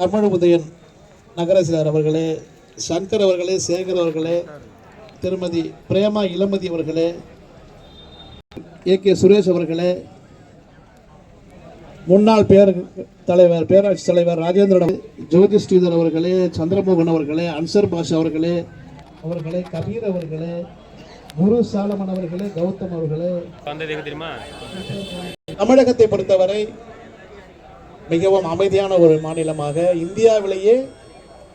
தமிழ் உதயன் நகரசிலார் அவர்களே சங்கர் அவர்களே சேகர் அவர்களே திருமதி பிரேமா இளமதி அவர்களே ஏ கே சுரேஷ் அவர்களே முன்னாள் பேர் தலைவர் பேராட்சி தலைவர் ராஜேந்திரன் ஜோதி ஸ்ரீதர் அவர்களே சந்திரமோகன் அவர்களே அன்சர் பாஷா அவர்களே அவர்களே கபீர் அவர்களே குரு சாலமன் அவர்களே கௌதம் அவர்களே. தமிழகத்தை பொறுத்தவரை மிகவும் அமைதியான ஒரு மாநிலமாக இந்தியாவிலேயே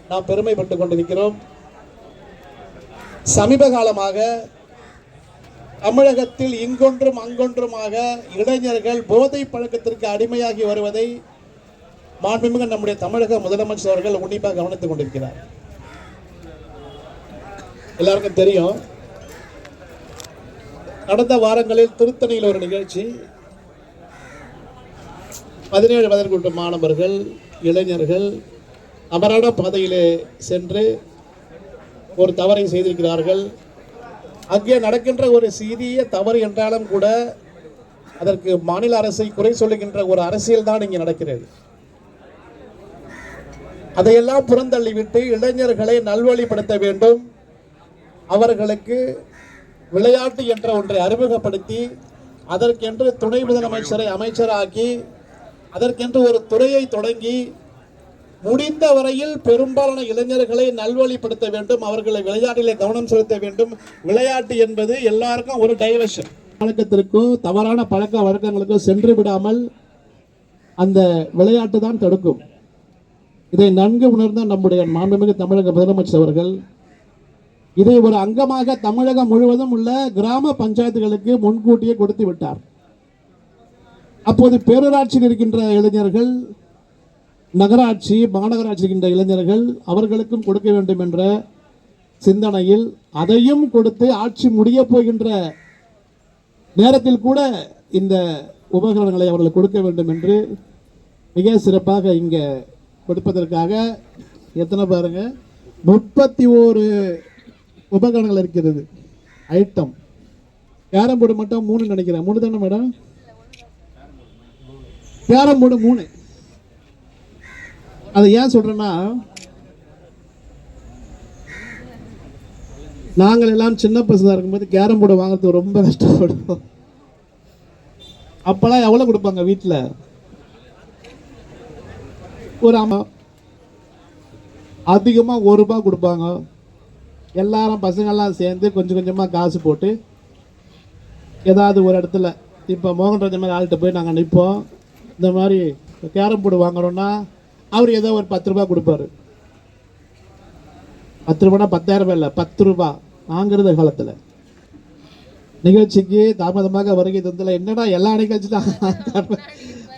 நாம் பெருமைப்பட்டு கொண்டிருக்கிறோம். சமீப காலமாக தமிழகத்தில் இங்கொன்றும் அங்கொன்றுமாக இளைஞர்கள் போதை பழக்கத்திற்கு அடிமையாகி வருவதை மாண்புமிகு நம்முடைய தமிழக முதலமைச்சர் அவர்கள் உன்னிப்பாக கவனித்துக் கொண்டிருக்கிறார். எல்லாருக்கும் தெரியும் கடந்த வாரங்களில் திருத்தணியில் ஒரு நிகழ்ச்சி பதினேழு வயதிற்குட்பட்ட மாணவர்கள் இளைஞர்கள் அமரான பாதையிலே சென்று ஒரு தவறை செய்திருக்கிறார்கள். அங்கே நடக்கின்ற ஒரு சிறிய தவறு என்றாலும் கூட அதற்கு மாநில அரசை குறை சொல்லுகின்ற ஒரு அரசியல் தான் இங்கே நடக்கிறது. அதையெல்லாம் புறந்தள்ளிவிட்டு இளைஞர்களை நல்வழிப்படுத்த வேண்டும். அவர்களுக்கு விளையாட்டு என்ற ஒன்றை அறிமுகப்படுத்தி அதற்கென்று துணை முதலமைச்சரை அமைச்சராக்கி அதற்கென்று ஒரு துறையை தொடங்கி முடிந்த வரையில் பெரும்பாலான இளைஞர்களை நல்வழிப்படுத்த வேண்டும் அவர்களை விளையாட்டிலே கவனம் செலுத்த வேண்டும். விளையாட்டு என்பது எல்லாருக்கும் ஒரு டைவர்ஷன் பழக்கத்திற்கோ தவறான பழக்க வழக்கங்களுக்கோ சென்று விடாமல் அந்த விளையாட்டு தான் தடுக்கும். இதை நன்கு உணர்ந்த நம்முடைய மாண்புமிகு தமிழக முதலமைச்சர் அவர்கள் இதை ஒரு அங்கமாக தமிழகம் முழுவதும் உள்ள கிராம பஞ்சாயத்துகளுக்கு முன்கூட்டியே கொடுத்து விட்டார். அப்போது பேரூராட்சியில் இருக்கின்ற இளைஞர்கள் நகராட்சி மாநகராட்சி இருக்கின்ற இளைஞர்கள் அவர்களுக்கும் கொடுக்க வேண்டும் என்ற சிந்தனையில் அதையும் கொடுத்து ஆட்சி முடிய போகின்ற நேரத்தில் கூட இந்த உபகரணங்களை அவர்கள் கொடுக்க வேண்டும் என்று மிக சிறப்பாக இங்கே கொடுப்பதற்காக எத்தனை பாருங்க முப்பத்தி ஓரு உபகரணங்கள் இருக்கிறது. ஐட்டம். கேரம் போர்டு மட்டும் மூணு நினைக்கிறேன். மூணு தானே மேடம்? கேரம் போர்டு மூணு. அதை ஏன் சொல்றேன்னா நாங்கள் எல்லாம் சின்ன பசங்களாக இருக்கும்போது கேரம் போர்டு வாங்குறதுக்கு ரொம்ப கஷ்டப்படுவோம். அப்பெல்லாம் எவ்வளோ கொடுப்பாங்க வீட்டில் ஒரு அம்மா அதிகமாக ஒரு ரூபா கொடுப்பாங்க. எல்லாரும் பசங்கள்லாம் சேர்ந்து கொஞ்சம் கொஞ்சமாக காசு போட்டு ஏதாவது ஒரு இடத்துல இப்போ மோகன் மோகன்ராஜ் மாதிரி ஆள்கிட்ட போய் நாங்கள் நிற்போம் இந்த மாதிரி கேரம் போர்டு வாங்கணும்னா அவர் ஏதோ ஒரு பத்து ரூபாய் கொடுப்பாரு. பத்து ரூபானா பத்தாயிரம் ரூபாய் இல்லை பத்து ரூபா வாங்குறது காலத்தில். நிகழ்ச்சிக்கு தாமதமாக வருகை தந்தில் என்னடா எல்லா நிகழ்ச்சியும்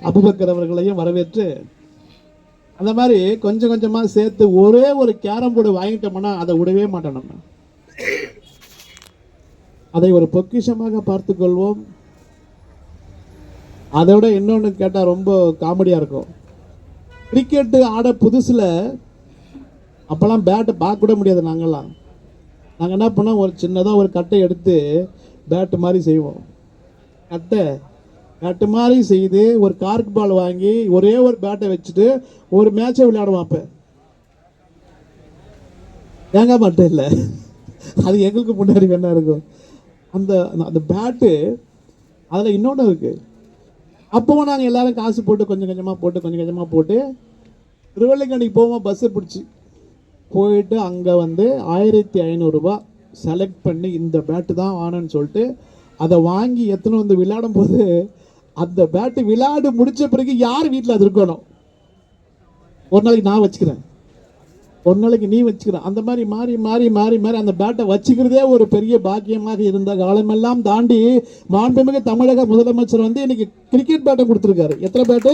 அபுபக்கர் அவர்களையும் வரவேற்று அந்த மாதிரி கொஞ்சம் கொஞ்சமாக சேர்த்து ஒரே ஒரு கேரம் போர்டு வாங்கிட்டோம்னா அதை விடவே மாட்டோம் நம்ம. அதை ஒரு பொக்கிஷமாக பார்த்துக்கொள்வோம் அதை விட இன்னொன்று கேட்டால் ரொம்ப காமெடியாக இருக்கும். கிரிக்கெட்டு ஆட புதுசில் அப்போல்லாம் பேட்டை பார்க்க கூட முடியாது நாங்கள்லாம் நாங்கள் என்ன பண்ணோம்? ஒரு சின்னதாக ஒரு கட்டை எடுத்து பேட்டு மாதிரி செய்வோம். கட்டை கட்டு மாதிரி செய்து ஒரு கார்க் பால் வாங்கி ஒரே ஒரு பேட்டை வச்சுட்டு ஒரு மேட்சை விளையாடுவோம் அப்போ. தேங்காய் மட்டும் இல்லை. அது எங்களுக்கு முன்னாடி என்ன இருக்கும். அந்த அந்த பேட்டு அதில் இன்னொன்று இருக்குது அப்போவும் நாங்கள் எல்லாரும் காசு போட்டு கொஞ்சம் கொஞ்சமாக போட்டு கொஞ்சம் கொஞ்சமாக போட்டு திருவள்ளிக்கண்டிக்கு போவோம் பஸ்ஸு பிடிச்சி போயிட்டு அங்கே வந்து ஆயிரத்தி ஐநூறுரூபா செலக்ட் பண்ணி இந்த பேட்டு தான் வாங்கணும்னு சொல்லிட்டு அதை வாங்கி எத்தனை வந்து விளையாடும் போது அந்த பேட்டு விளையாடு முடித்த பிறகு யார் வீட்டில் அது இருக்கணும்? ஒரு நாளைக்கு நான் வச்சுக்கிறேன். ஒரு நாளைக்கு நீ வச்சுக்கிற. அந்த மாதிரி மாறி மாறி மாறி மாறி அந்த பேட்டை வச்சுக்கிறதே ஒரு பெரிய பாக்கியமாக இருந்த காலமெல்லாம் தாண்டி மாண்புமிகு தமிழக முதலமைச்சர் வந்து இன்னைக்கு கிரிக்கெட் பேட்டை கொடுத்துருக்காரு. எத்தனை பேட்டு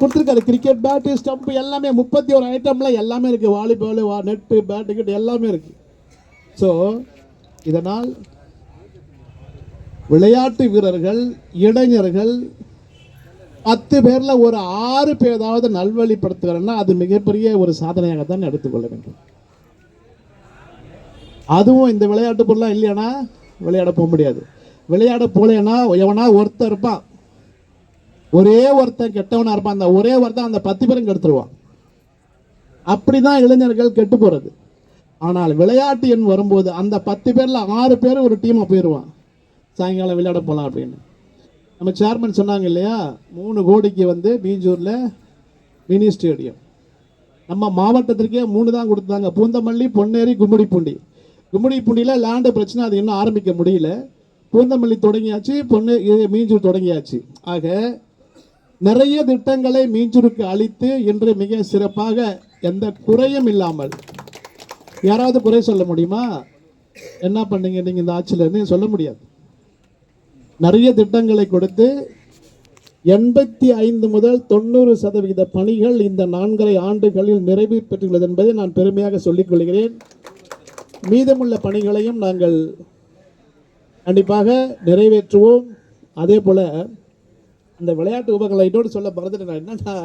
கொடுத்துருக்காரு. கிரிக்கெட் பேட்டு ஸ்டம்ப் எல்லாமே முப்பத்தி ஒரு ஐட்டம்ல எல்லாமே இருக்கு. வாலிபால் வா நெட்டு பேட்டு கிட்ட எல்லாமே இருக்கு. ஸோ இதனால் விளையாட்டு வீரர்கள் இளைஞர்கள் பத்து பேரில் ஒரு ஆறு பேராவது நல்வழிப்படுத்துகிறேன்னா அது மிகப்பெரிய ஒரு சாதனையாக தான் எடுத்துக்கொள்ள வேண்டும். அதுவும் இந்த விளையாட்டு பொருளாக இல்லையானா விளையாட போக முடியாது. விளையாட போலேன்னா எவனா ஒருத்தன் இருப்பான். ஒரே ஒருத்தன் கெட்டவனா இருப்பான். அந்த ஒரே ஒருத்தன் அந்த பத்து பேரும் கெடுத்துருவான். அப்படிதான் இளைஞர்கள் கெட்டு போகிறது ஆனால் விளையாட்டு எண் வரும்போது அந்த பத்து பேரில் ஆறு பேர் ஒரு டீமாக போயிடுவான் சாயங்காலம் விளையாட போகலாம் அப்படின்னு. நம்ம சேர்மன் சொன்னாங்க இல்லையா? மூணு கோடிக்கு வந்து மீஞ்சூரில் மினி ஸ்டேடியம் நம்ம மாவட்டத்திற்கே மூணு தான் கொடுத்தாங்க. பூந்தமல்லி பொன்னேரி கும்மிடிப்பூண்டி. கும்மிடிப்பூண்டியில் லேண்டு பிரச்சனை அது இன்னும் ஆரம்பிக்க முடியல. பூந்தமல்லி தொடங்கியாச்சு பொன்னே மீஞ்சூர் தொடங்கியாச்சு. ஆக நிறைய திட்டங்களை மீஞ்சூருக்கு அளித்து இன்று மிக சிறப்பாக எந்த குறையும் இல்லாமல் யாராவது குறை சொல்ல முடியுமா? என்ன பண்ணீங்க? நீங்கள் இந்த ஆட்சியிலேருந்து சொல்ல முடியாது. நிறைய திட்டங்களை கொடுத்து எண்பத்தி ஐந்து முதல் தொண்ணூறு சதவிகித பணிகள் இந்த நான்கரை ஆண்டுகளில் நிறைவு பெற்றுள்ளது என்பதை நான் பெருமையாக சொல்லிக் கொள்கிறேன். மீதமுள்ள பணிகளையும் நாங்கள் கண்டிப்பாக நிறைவேற்றுவோம். அதே போல் அந்த விளையாட்டு உபகரணங்களை இன்னொரு சொல்ல மறந்துட்டேன் என்னன்னா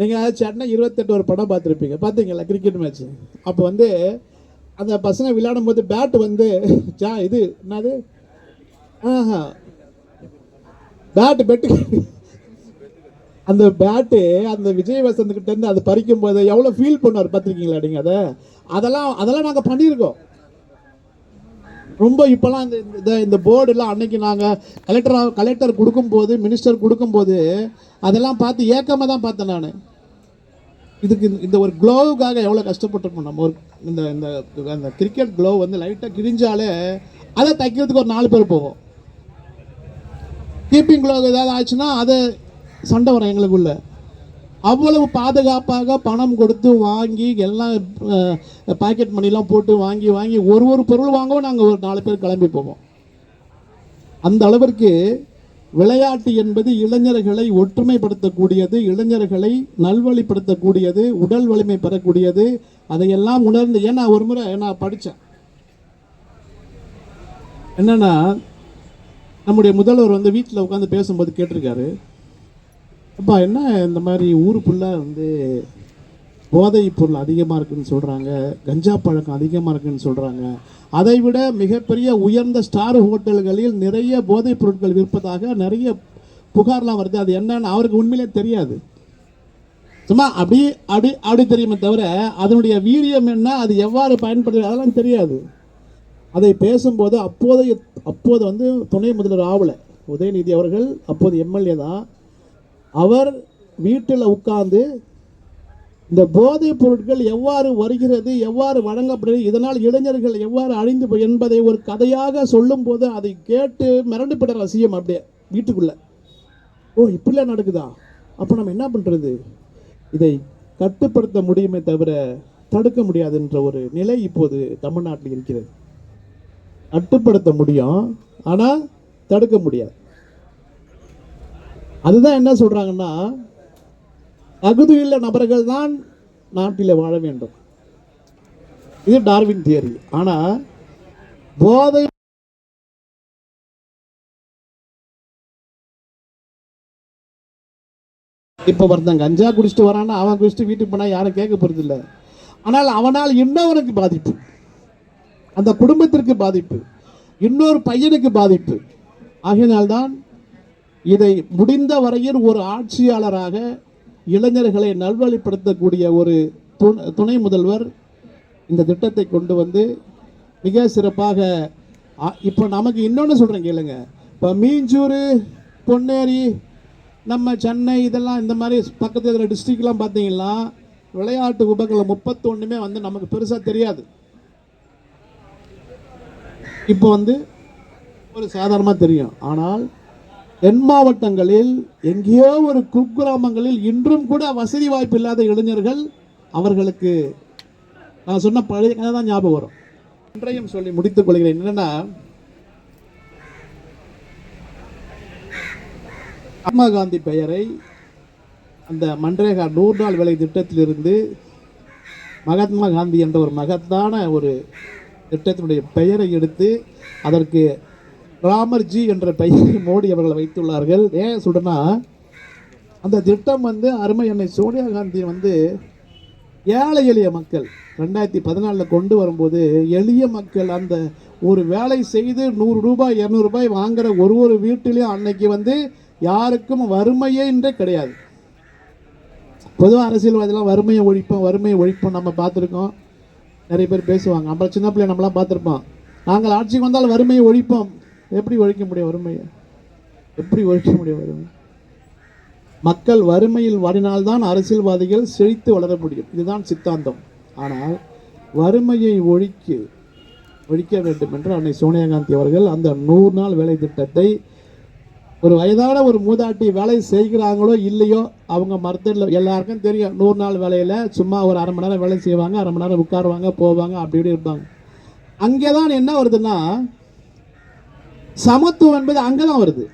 நீங்கள் சென்னை இருபத்தெட்டு ஒரு படம் பார்த்துருப்பீங்க. பார்த்தீங்களா கிரிக்கெட் மேட்ச் அப்போ வந்து அந்த பசங்க விளையாடும் போது பேட் வந்து ஜா இது என்னது? ஆஹா பேட்டு பெட்டு அந்த பேட்டு அந்த விஜய் வசந்த் கிட்ட இருந்து அதை பறிக்கும் போது எவ்வளோ ஃபீல் பண்ணுவார் பார்த்துருக்கீங்களா நீங்கள் அதை? அதெல்லாம் அதெல்லாம் நாங்கள் பண்ணியிருக்கோம். ரொம்ப இப்போலாம் இந்த இந்த இந்த போர்டுலாம் அன்னைக்கு நாங்கள் கலெக்டர் கலெக்டர் கொடுக்கும்போது மினிஸ்டர் கொடுக்கும்போது அதெல்லாம் பார்த்து ஏக்கமாக தான் பார்த்தேன் நான். இதுக்கு இந்த- இந்த ஒரு க்ளோவுக்காக எவ்வளோ கஷ்டப்பட்டிருப்போம் நம்ம ஒரு இந்த இந்த அந்த கிரிக்கெட் க்ளோவ் வந்து லைட்டாக கிழிஞ்சாலே அதை தைக்கிறதுக்கு ஒரு நாலு பேர் போவோம். கீப்பிங் க்ளோ ஏதாவது ஆச்சுன்னா அதை சண்டை வரும் எங்களுக்குள்ள. அவ்வளவு பாதுகாப்பாக பணம் கொடுத்து வாங்கி எல்லாம் பாக்கெட் மணிலாம் போட்டு வாங்கி வாங்கி ஒரு ஒரு பொருள் வாங்கவும் நாங்கள் ஒரு நாலு பேர் கிளம்பி போவோம். அந்த அளவிற்கு விளையாட்டு என்பது இளைஞர்களை ஒற்றுமைப்படுத்தக்கூடியது இளைஞர்களை நல்வழிப்படுத்தக்கூடியது உடல் வலிமை பெறக்கூடியது. அதையெல்லாம் உணர்ந்து ஏன்னா ஒரு முறை நான் படித்தேன் என்னன்னா நம்முடைய முதல்வர் வந்து வீட்டில் உட்காந்து பேசும்போது கேட்டிருக்காரு. அப்பா என்ன இந்த மாதிரி ஊருக்குள்ளே வந்து போதைப் பொருள் அதிகமாக இருக்குதுன்னு சொல்கிறாங்க கஞ்சா பழக்கம் அதிகமாக இருக்குன்னு சொல்கிறாங்க அதை விட மிகப்பெரிய உயர்ந்த ஸ்டார் ஹோட்டல்களில் நிறைய போதைப் பொருட்கள் விற்பதாக நிறைய புகார்லாம் வருது. அது என்னன்னு அவருக்கு உண்மையிலே தெரியாது. சும்மா அப்படி அப்படி அப்படி தெரியுமே தவிர அதனுடைய வீரியம் என்ன அது எவ்வாறு பயன்படுது அதெல்லாம் தெரியாது. அதை பேசும்போது அப்போதைய அப்போது வந்து துணை முதல்வர் ஆகலை உதயநிதி அவர்கள் அப்போது எம்எல்ஏ தான். அவர் வீட்டில் உட்கார்ந்து இந்த போதைப் பொருட்கள் எவ்வாறு வருகிறது எவ்வாறு வழங்கப்படுகிறது இதனால் இளைஞர்கள் எவ்வாறு அழிந்து போய் என்பதை ஒரு கதையாக சொல்லும்போது அதை கேட்டு மிரண்டு போயிட்ட சிஎம் அப்படியே வீட்டுக்குள்ளே. ஓ இப்படிலாம் நடக்குதா? அப்போ நம்ம என்ன பண்ணுறது இதை கட்டுப்படுத்த முடியுமே தவிர தடுக்க முடியாது என்ற ஒரு நிலை இப்போது தமிழ்நாட்டில் இருக்கிறது. கட்டுப்படுத்த முடியும் ஆனால் தடுக்க முடியாது. அதுதான் என்ன சொல்றாங்கன்னா தகுதியுள்ள நபர்கள் தான் நாட்டில் வாழ வேண்டும். இது டார்வின் தியரி. ஆனா போதை இப்போ ஒருத்தன் கஞ்சா குடிச்சிட்டு வரான்னா அவன் குடிச்சிட்டு வீட்டுக்கு போனால் யாரும் கேட்க போகிறது இல்லை ஆனால் அவனால் இன்னொருவனுக்கு பாதிப்பு. அந்த குடும்பத்திற்கு பாதிப்பு இன்னொரு பையனுக்கு பாதிப்பு. ஆகையினால்தான் இதை முடிந்த வரையில் ஒரு ஆட்சியாளராக இளைஞர்களை நல்வழிப்படுத்தக்கூடிய ஒரு துணை துணை முதல்வர் இந்த திட்டத்தை கொண்டு வந்து மிக சிறப்பாக இப்போ நமக்கு இன்னொன்று சொல்கிறேன் கேளுங்க. இப்போ மீஞ்சூர் பொன்னேரி நம்ம சென்னை இதெல்லாம் இந்த மாதிரி பக்கத்து இதில் டிஸ்ட்ரிக்ட்லாம் பார்த்தீங்கன்னா விளையாட்டு உபகரணம் முப்பத்தொன்றுமே வந்து நமக்கு பெருசாக தெரியாது. இப்போ வந்து ஒரு சாதாரணமாக தெரியும். ஆனால் தென் மாவட்டங்களில் எங்கேயோ ஒரு குக்கிராமங்களில் இன்றும் கூட வசதி வாய்ப்பு இல்லாத இளைஞர்கள் அவர்களுக்கு நான் சொன்ன பழைய கதை தான் ஞாபகம் வரும். இன்றையும் சொல்லி முடித்துக் கொள்கிறேன் என்னென்னா மகாத்மா காந்தி பெயரை அந்த மன்ரேகா நூறு நாள் வேலை திட்டத்திலிருந்து மகாத்மா காந்தி என்ற ஒரு மகத்தான ஒரு திட்டத்தினுடைய பெயரை எடுத்து அதற்கு ராமர்ஜி என்ற பெயரை மோடி அவர்கள் வைத்துள்ளார்கள். ஏன் சொல்றேன்னா அந்த திட்டம் வந்து அருமை அன்னை சோனியா காந்தி வந்து ஏழை எளிய மக்கள் ரெண்டாயிரத்தி பதினாலில் கொண்டு வரும்போது எளிய மக்கள் அந்த ஒரு வேலை செய்து நூறு ரூபாய் இரநூறுபாய் வாங்குகிற வாங்குற ஒரு ஒரு வீட்டிலையும் அன்னைக்கு வந்து யாருக்கும் வறுமையே இன்றே கிடையாது. பொதுவாக அரசியல்வாதிலாம் வறுமையை ஒழிப்போம் வறுமையை ஒழிப்போம் நம்ம பார்த்துருக்கோம். நிறைய பேர் பேசுவாங்க. அப்புறம் சின்ன பிள்ளை நம்மளாம் பார்த்துருப்போம். நாங்கள் ஆட்சிக்கு வந்தால் வறுமையை ஒழிப்போம். எப்படி ஒழிக்க முடியும் வறுமையை? எப்படி ஒழிக்க முடியும் வறுமை மக்கள் வறுமையில் வாடினால்தான் அரசியல்வாதிகள் செழித்து வளர முடியும். இதுதான் சித்தாந்தம். ஆனால் வறுமையை ஒழிக்க ஒழிக்க வேண்டும் என்று அன்னை சோனியா காந்தி அவர்கள் அந்த நூறு நாள் வேலை திட்டத்தை ஒரு வயதான ஒரு மூதாட்டி வேலை செய்கிறாங்களோ இல்லையோ அவங்க மருத்துவ எல்லாருக்கும் தெரியும் நூறு நாள் வேலையில் சும்மா ஒரு அரை மணி நேரம் வேலை செய்வாங்க அரை மணி நேரம் உட்காருவாங்க போவாங்க அப்படி இப்படி இருப்பாங்க. அங்கே தான் என்ன வருதுன்னா சமத்துவம் என்பது அங்கே தான் வருது.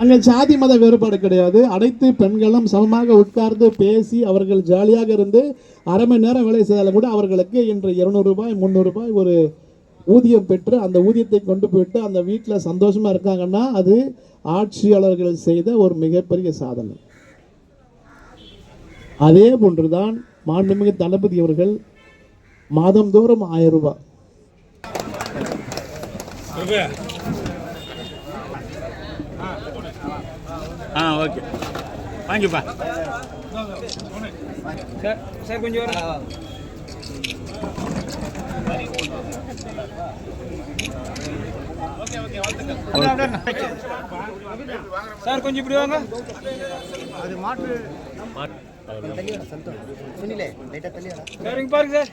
அங்கே ஜாதி மத வேறுபாடு கிடையாது. அனைத்து பெண்களும் சமமாக உட்கார்ந்து பேசி அவர்கள் ஜாலியாக இருந்து அரை மணி நேரம் வேலை செய்தாலும் கூட அவர்களுக்கு இன்று இருநூறு ரூபாய் ஒரு ஊதியம் பெற்று அந்த ஊதியத்தை கொண்டு போயிட்டு அந்த வீட்டில் சந்தோஷமா இருக்காங்கன்னா அது ஆட்சியாளர்கள் செய்த ஒரு மிகப்பெரிய சாதனை. அதே போன்றுதான் மாண்புமிகு தளபதி அவர்கள் மாதந்தோறும் ஆயிரம் ரூபாய். ஆ ஓகே. வாங்கிப்பா. சார் சார் கொஞ்சம் சார் கொஞ்சம் இப்படி வாங்க. சார் இங்க பாருங்க சார்.